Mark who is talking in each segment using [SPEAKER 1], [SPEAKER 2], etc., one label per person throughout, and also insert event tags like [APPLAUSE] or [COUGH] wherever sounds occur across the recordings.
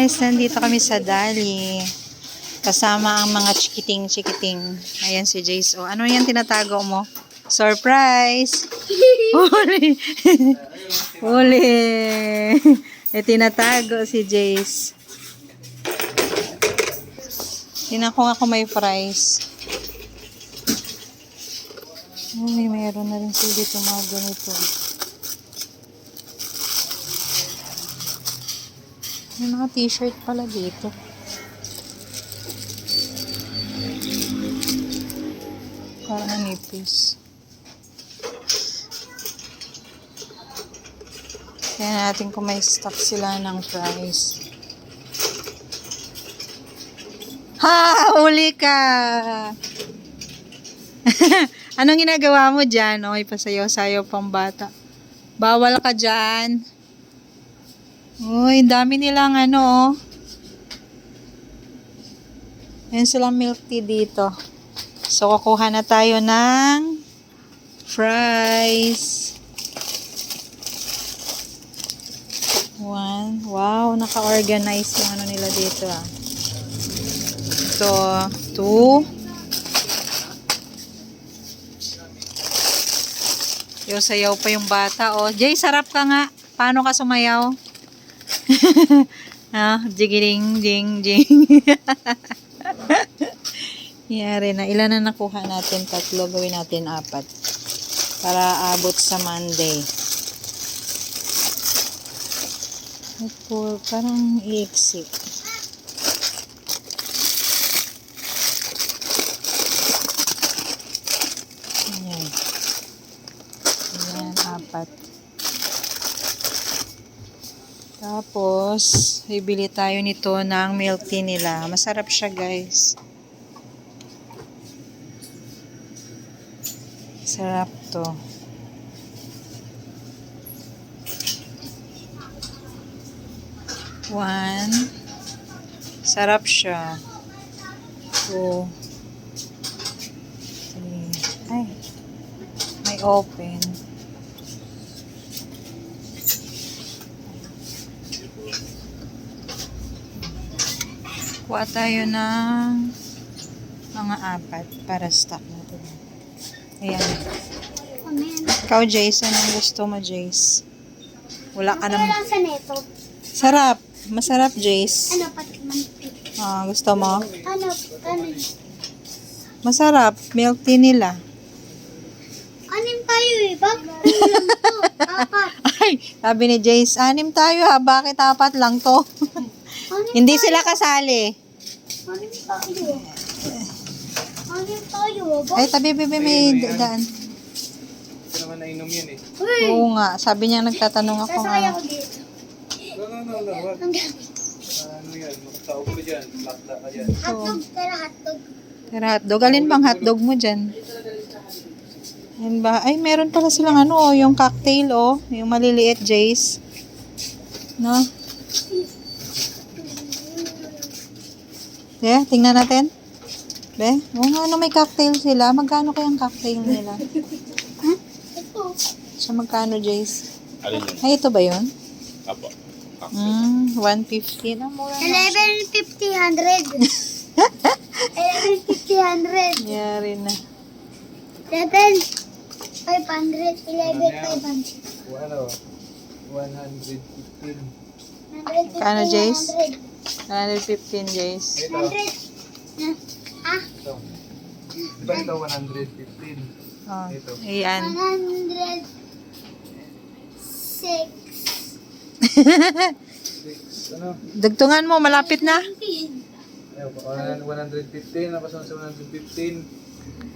[SPEAKER 1] Guys, nandito kami sa Dali. Kasama ang mga chikiting-chikiting. Ayan si Jace. O, ano yan tinatago mo? Surprise! [LAUGHS] Huli! [LAUGHS] Huli! [LAUGHS] Eh, tinatago si Jace. Tinan ko nga kung may fries. Uy, mayroon na rin sila dito mga ganito. May mga t-shirt pala dito. Parang nipis. Kaya natin kung may stock sila ng fries. Ha! Huli ka! [LAUGHS] Anong ginagawa mo dyan? Okay, pasayaw-sayaw pang bata. Bawal ka dyan. Uy, dami nilang ano, oh. Yan silang milk tea dito. So, kukuha na tayo ng fries. One. Wow, naka-organize yung ano nila dito, ah. Ito, two. Yung sayaw pa yung bata, oh. Jay, sarap ka nga. Paano ka sumayaw? [LAUGHS] ah, jigiling, ding, ding. [LAUGHS] Yari na. Ilan na nakuha natin? Tatlo. Gawin natin apat. Para abot sa Monday. Ito, parang iiksi. Ayan. Ayan, apat. Tapos, bibili tayo nito ng milk tea nila. Masarap siya, guys. Sarap to. One. Sarap siya. Two. Three. Ay. May open. Kuha tayo ng mga apat para stock natin. Ayan. Ikaw, Jace, anong gusto mo, Jace? Wala ka naman.
[SPEAKER 2] lang sa neto?
[SPEAKER 1] Sarap. Masarap, Jace.
[SPEAKER 2] Ano pati mantik?
[SPEAKER 1] Ah, gusto mo?
[SPEAKER 2] Ano? Ano?
[SPEAKER 1] Masarap. Milk tea nila.
[SPEAKER 2] Anim tayo eh. Bakit? [LAUGHS] Apat.
[SPEAKER 1] Ay, sabi ni Jace, anim tayo ha. Bakit apat lang to? [LAUGHS]
[SPEAKER 2] Anim
[SPEAKER 1] Hindi sila kasali.
[SPEAKER 2] Tayo. Anim tayo. Bakit?
[SPEAKER 1] Ay, tabi, bibi, may daan.
[SPEAKER 3] Ito naman nainom yan eh.
[SPEAKER 2] Uy!
[SPEAKER 1] Oo nga. Sabi niya, nagtatanong ako
[SPEAKER 2] Sasakay
[SPEAKER 1] nga.
[SPEAKER 2] ako dito.
[SPEAKER 3] No, no, no, no.
[SPEAKER 2] Ang gamit.
[SPEAKER 3] Ano yan? Makatao ko dyan. Lakda ka dyan.
[SPEAKER 2] Hotdog. Tara hotdog.
[SPEAKER 1] Tara, hotdog. Alin bang hotdog mo dyan? Yan ba? Ay, meron pala silang ano, oh, yung cocktail, oh. Yung maliliit, Jace. No? Yeah, tingnan natin. Be, oo nga, ano, may cocktail sila. Magkano kayang cocktail nila?
[SPEAKER 2] Ito.
[SPEAKER 1] So, magkano, Jace?
[SPEAKER 3] Alin yun?
[SPEAKER 1] Ay, ito ba yun?
[SPEAKER 3] Apo.
[SPEAKER 1] Mm, 150 na mura na.
[SPEAKER 2] 11, 50, 100. 11, 50, 100.
[SPEAKER 1] Yari na.
[SPEAKER 2] 7, 500. 11, 500.
[SPEAKER 3] Ano? 115.
[SPEAKER 2] 100,
[SPEAKER 1] Kano, Jace?
[SPEAKER 2] 100.
[SPEAKER 1] 115, Jace.
[SPEAKER 3] Ito.
[SPEAKER 2] 100. Ah,
[SPEAKER 3] Ito. Di ba ito 115?
[SPEAKER 1] Oh,
[SPEAKER 3] Ito.
[SPEAKER 1] ayan.
[SPEAKER 2] 106.
[SPEAKER 3] Six. [LAUGHS] Ano?
[SPEAKER 1] Dagtungan mo, malapit na.
[SPEAKER 3] Ayun, 115. Napasan sa 115.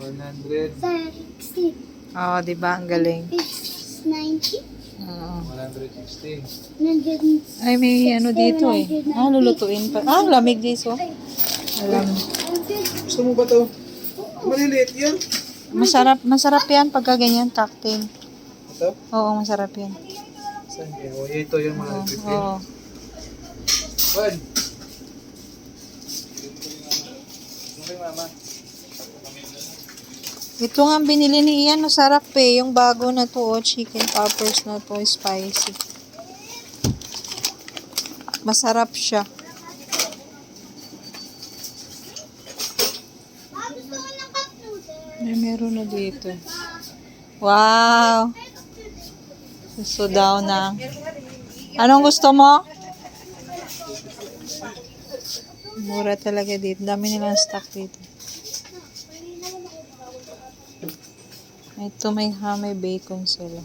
[SPEAKER 3] 100.
[SPEAKER 2] 60.
[SPEAKER 1] Oo, di ba? Ang galing.
[SPEAKER 2] 90.
[SPEAKER 1] Oo.
[SPEAKER 3] 116.
[SPEAKER 2] Nandiyan.
[SPEAKER 1] Ay, may ano dito eh. Ah, lulutuin pa. Ah, lamig dito. Alam.
[SPEAKER 3] Gusto mo ba to? Maliliit yan.
[SPEAKER 1] Masarap, masarap yan pagka ganyan, cocktail.
[SPEAKER 3] Ito?
[SPEAKER 1] Oo, masarap yan.
[SPEAKER 3] Saan yan? O, ito yung
[SPEAKER 1] Oo.
[SPEAKER 3] 115.
[SPEAKER 1] oo.
[SPEAKER 3] Juan. Okay, mama.
[SPEAKER 1] Ito nga binili ni Ian, masarap eh. Yung bago na to, oh, chicken peppers na to, spicy. Masarap siya. May meron na dito. Wow! Gusto daw na. Anong gusto mo? Mura talaga dito. Dami nilang stock dito. Ito may ha, may bacon sila.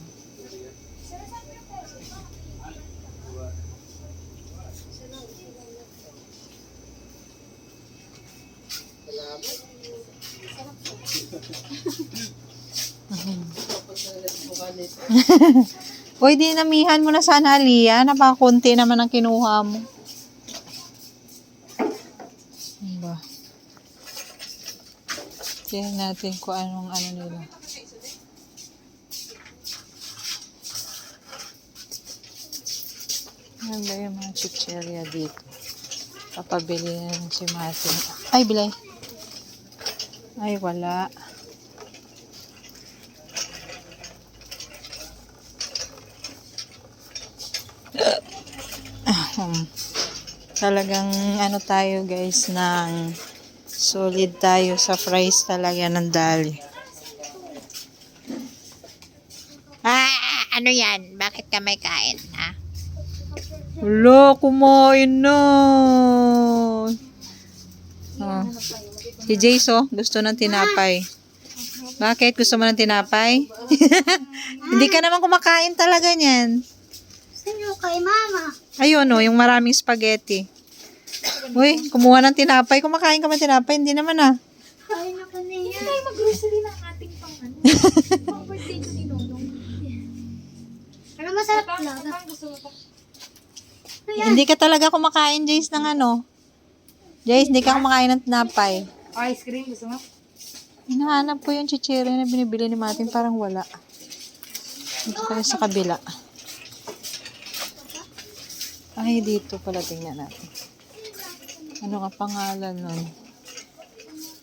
[SPEAKER 1] [LAUGHS] Uy, dinamihan mo na sana, Aliyah. Napakunti naman ang kinuha mo. Ba? Tingnan natin kung anong ano nila. Ba yung mga chicheria dito? Papabili na lang si Martin. Ay, bilay. Ay, wala. Um, talagang ano tayo guys ng solid tayo sa fries talaga ng dali.
[SPEAKER 2] Ah, ano yan? Bakit ka may kain, ha?
[SPEAKER 1] Wala, kumain na. Oh. Si Jace, oh, gusto ng tinapay. Bakit? Gusto mo ng tinapay? [LAUGHS] Hindi ka naman kumakain talaga niyan.
[SPEAKER 2] Sino kay mama?
[SPEAKER 1] Ayun, oh, yung maraming spaghetti. Uy, kumuha ng tinapay. Kumakain ka ba ng tinapay? Hindi naman ah.
[SPEAKER 2] Kain ako na yan.
[SPEAKER 4] Ay, mag-grocery ng ating pang ano. [LAUGHS] Pang birthday ko ni Nonong.
[SPEAKER 2] Pero masarap
[SPEAKER 4] pang gusto mo pa.
[SPEAKER 1] Hindi ka talaga kumakain, Jace, ng ano. Jace, hindi ka kumakain ng tinapay.
[SPEAKER 4] Ice cream, gusto mo?
[SPEAKER 1] Hinahanap ko yung chichiri na binibili ni Martin. Parang wala. Dito pala sa kabila. Ay, dito pala tingnan natin. Ano nga pangalan nun?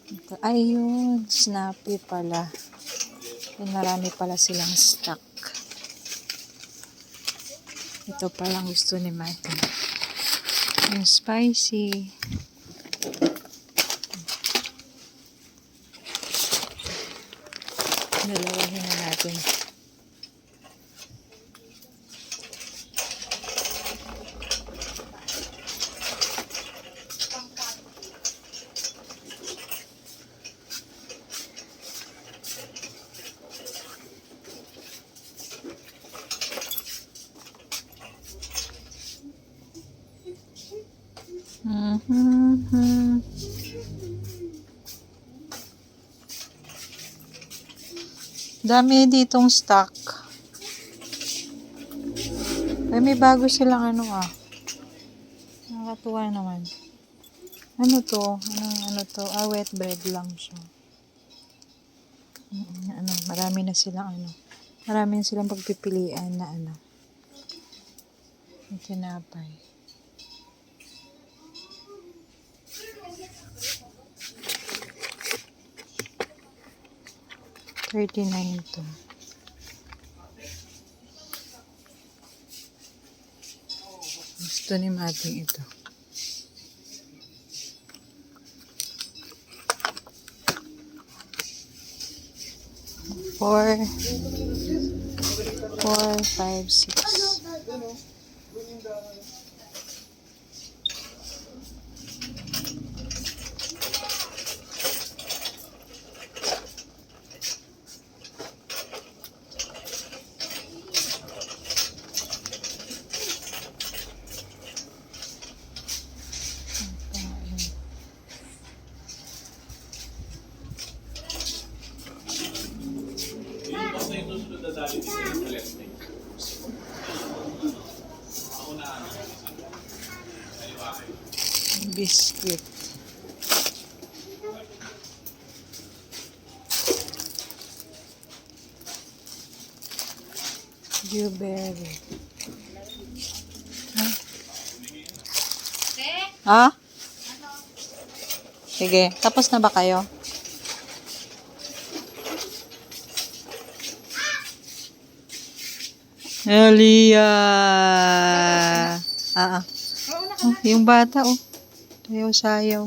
[SPEAKER 1] Ito- Ay, yun. Snappy pala. Marami pala silang stock. Ito palang gusto ni Martin. Yung spicy. Dalawahin na natin. Mhm. Dami ditong stock. Ay, may bago silang ano ah. Nakakatuwa naman. Ano to? Anong ano to? Ah, wet bread lang siya. Mm, Ano, marami na silang ano. Marami na silang pagpipilian na ano. Tinapay. Thirty-nine to. Gusto ni Mating ito. Four, four, five, six. Biscuit. Blueberry. Ha? Ha? Sige, tapos na ba kayo? Elia! Ah, ah. Oh, yung bata, oh. Sayaw-sayaw.